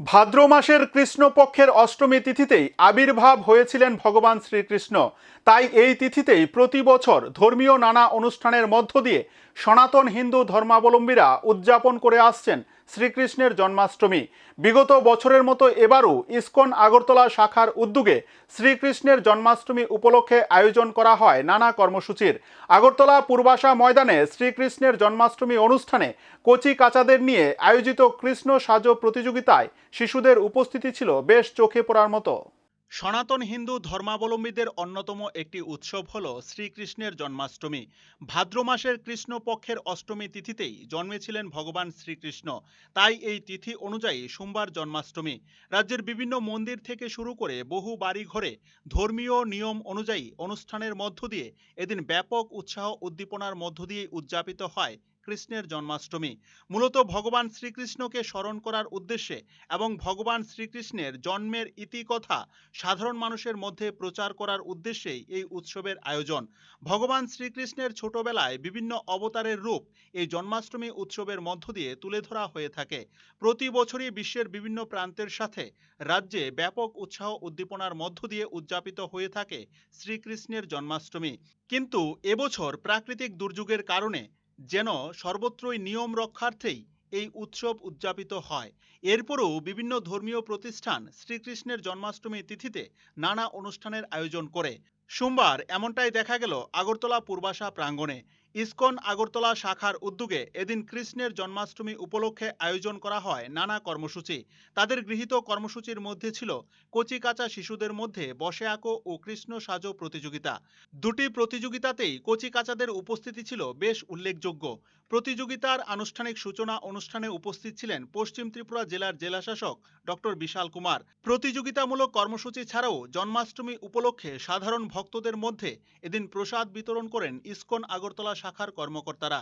ভাদ্র মাসের কৃষ্ণপক্ষের অষ্টমী তিথিতেই আবির্ভাব হয়েছিলেন ভগবান শ্রীকৃষ্ণ। তাই এই তিথিতেই প্রতি বছর ধর্মীয় নানা অনুষ্ঠানের মধ্য দিয়ে সনাতন হিন্দু ধর্মাবলম্বীরা উদযাপন করে আসছেন শ্রীকৃষ্ণের জন্মাষ্টমী। বিগত বছরের মতো এবারও ইস্কন আগরতলা শাখার উদ্যোগে শ্রীকৃষ্ণের জন্মাষ্টমী উপলক্ষে আয়োজন করা হয় নানা কর্মসূচির। আগরতলা পূর্বাশা ময়দানে শ্রীকৃষ্ণের জন্মাষ্টমী অনুষ্ঠানে কচি কাচাদের নিয়ে আয়োজিত কৃষ্ণ সাজো প্রতিযোগিতায় শিশুদের উপস্থিতি ছিল বেশ চোখে পড়ার মতো। সনাতন হিন্দু ধর্মাবলম্বীদের অন্যতম একটি উৎসব হল শ্রীকৃষ্ণের জন্মাষ্টমী। ভাদ্র মাসের কৃষ্ণপক্ষের অষ্টমী তিথিতেই জন্মেছিলেন ভগবান শ্রীকৃষ্ণ। তাই এই তিথি অনুযায়ী সোমবার জন্মাষ্টমী। রাজ্যের বিভিন্ন মন্দির থেকে শুরু করে বহু বাড়ি ঘরে ধর্মীয় নিয়ম অনুযায়ী অনুষ্ঠানের মধ্য দিয়ে এদিন ব্যাপক উৎসাহ উদ্দীপনার মধ্য দিয়ে উদযাপিত হয় কৃষ্ণের জন্মাষ্টমী। মূলত ভগবান শ্রীকৃষ্ণকে স্মরণ করার উদ্দেশ্যে এবং ভগবান শ্রীকৃষ্ণের জন্মের ইতিকথা সাধারণ মানুষের মধ্যে প্রচার করার উদ্দেশ্যেই এই উৎসবের আয়োজন। ভগবান শ্রীকৃষ্ণের ছোটবেলায় বিভিন্ন অবতারের রূপ এই জন্মাষ্টমী উৎসবের মধ্য দিয়ে তুলে ধরা হয়ে থাকে। প্রতি বছরই বিশ্বের বিভিন্ন প্রান্তের সাথে রাজ্যে ব্যাপক উৎসাহ উদ্দীপনার মধ্য দিয়ে উদযাপিত হয়ে থাকে শ্রীকৃষ্ণের জন্মাষ্টমী। কিন্তু এবছর প্রাকৃতিক দুর্যোগের কারণে যেন সর্বত্রই নিয়ম রক্ষার্থেই এই উৎসব উদযাপিত হয়। এরপরও বিভিন্ন ধর্মীয় প্রতিষ্ঠান শ্রীকৃষ্ণের জন্মাষ্টমী তিথিতে নানা অনুষ্ঠানের আয়োজন করে। সোমবার এমনটাই দেখা গেল আগরতলা পূর্বাশা প্রাঙ্গণে। ইসকন আগরতলা শাখার উদ্যোগে এদিন কৃষ্ণের জন্মাষ্টমী উপলক্ষে আয়োজন করা হয় নানা কর্মসূচি। তাদের গৃহীত কর্মসূচির মধ্যে ছিল কচি কাঁচা শিশুদের মধ্যে বসে আঁকো ও কৃষ্ণ সাজো প্রতিযোগিতা। দুটি প্রতিযোগিতাতেই কচি কাচাদের উপস্থিতি ছিল বেশ উল্লেখযোগ্য। প্রতিযোগিতার আনুষ্ঠানিক সূচনা অনুষ্ঠানে উপস্থিত ছিলেন পশ্চিম ত্রিপুরা জেলার জেলাশাসক ডক্টর বিশাল কুমার। প্রতিযোগিতামূলক কর্মসূচি ছাড়াও জন্মাষ্টমী উপলক্ষে সাধারণ ভক্তদের মধ্যে এদিন প্রসাদ বিতরণ করেন ইসকন আগরতলা শাখার কর্মকর্তারা।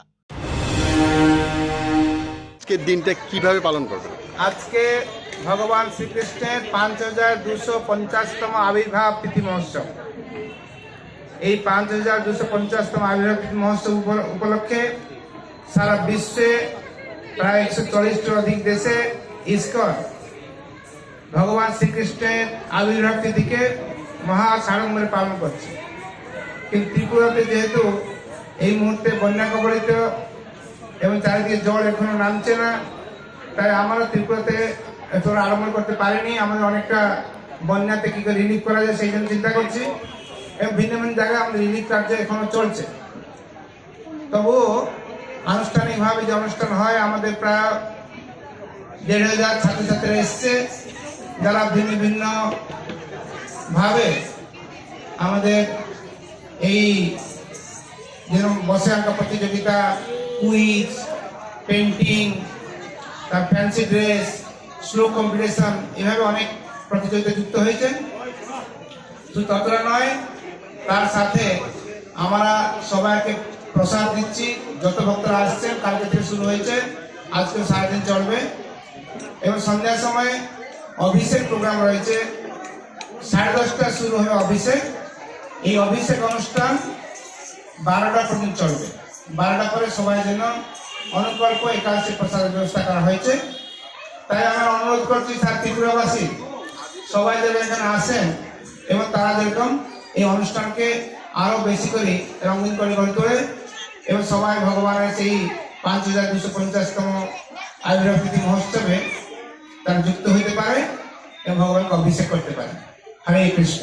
আজকের দিনটা কীভাবে পালন করবেন? আজকে ভগবান শ্রীকৃষ্ণের পাঁচ হাজার দুশো পঞ্চাশতম আবির্ভাব তিথি মহোৎসব। এই পাঁচ হাজার দুশো পঞ্চাশতম আবির্ভাব তিথি মহোৎসব উপলক্ষে সারা বিশ্বে প্রায় একশো চল্লিশটির অধিক দেশে ইস্কন ভগবান শ্রীকৃষ্ণের আবির্ভাব তিথিকে মহা সাড়ম্বরে পালন করছে। কিন্তু ত্রিপুরাতে যেহেতু এই মুহূর্তে বন্যা কবলিত এবং চারিদিকে জল এখনও নামছে না। তাই আমরা ত্রিপুরাতে তোরা আরম্ভ করতে পারিনি। আমাদের অনেকটা বন্যাতে কি করে রিলিফ করা যায় সেই জন্য চিন্তা করছি। এবং ভিন্ন ভিন্ন জায়গায় আমাদের রিলিফ কার্য এখনও চলছে। তবুও আনুষ্ঠানিকভাবে যে অনুষ্ঠান হয়, আমাদের প্রায় দেড় হাজার ছাত্রছাত্রীরা এসছে। যারা ভিন্ন ভিন্ন ভাবে আমাদের এই যেরকম বসে আঁকা প্রতিযোগিতা কুইজ পেন্টিং তার ফ্যান্সি ড্রেস স্লো কম্পিটিশন এভাবে অনেক প্রতিযোগিতা যুক্ত হয়েছে শুধু ততটা নয় তার সাথে আমরা সবাইকে প্রসাদ দিচ্ছি যত ভক্তরা আসছেন কালকে থেকে শুরু হয়েছে আজকে সারাদিন চলবে এবং সন্ধ্যার সময় অভিষেক প্রোগ্রাম রয়েছে সাড়ে দশটা শুরু হবে অভিষেক এই অভিষেক অনুষ্ঠান বারোটা পর্যন্ত চলবে। বারোটা পরে সবাই যেন অনুকল্প একাদশী প্রসাদের ব্যবস্থা করা হয়েছে, তাই আমরা অনুরোধ করছি স্যার ত্রিপুরাবাসী সবাই যেন এখানে আসেন এবং তারা যেরকম এই অনুষ্ঠানকে আরও বেশি করে রঙিন করে এবং সবাই ভগবানের সেই পাঁচ হাজার দুশো পঞ্চাশতম আবির্ভাব মহোৎসবে তারা যুক্ত হইতে পারে এবং ভগবানকে অভিষেক করতে পারে। হরে কৃষ্ণ।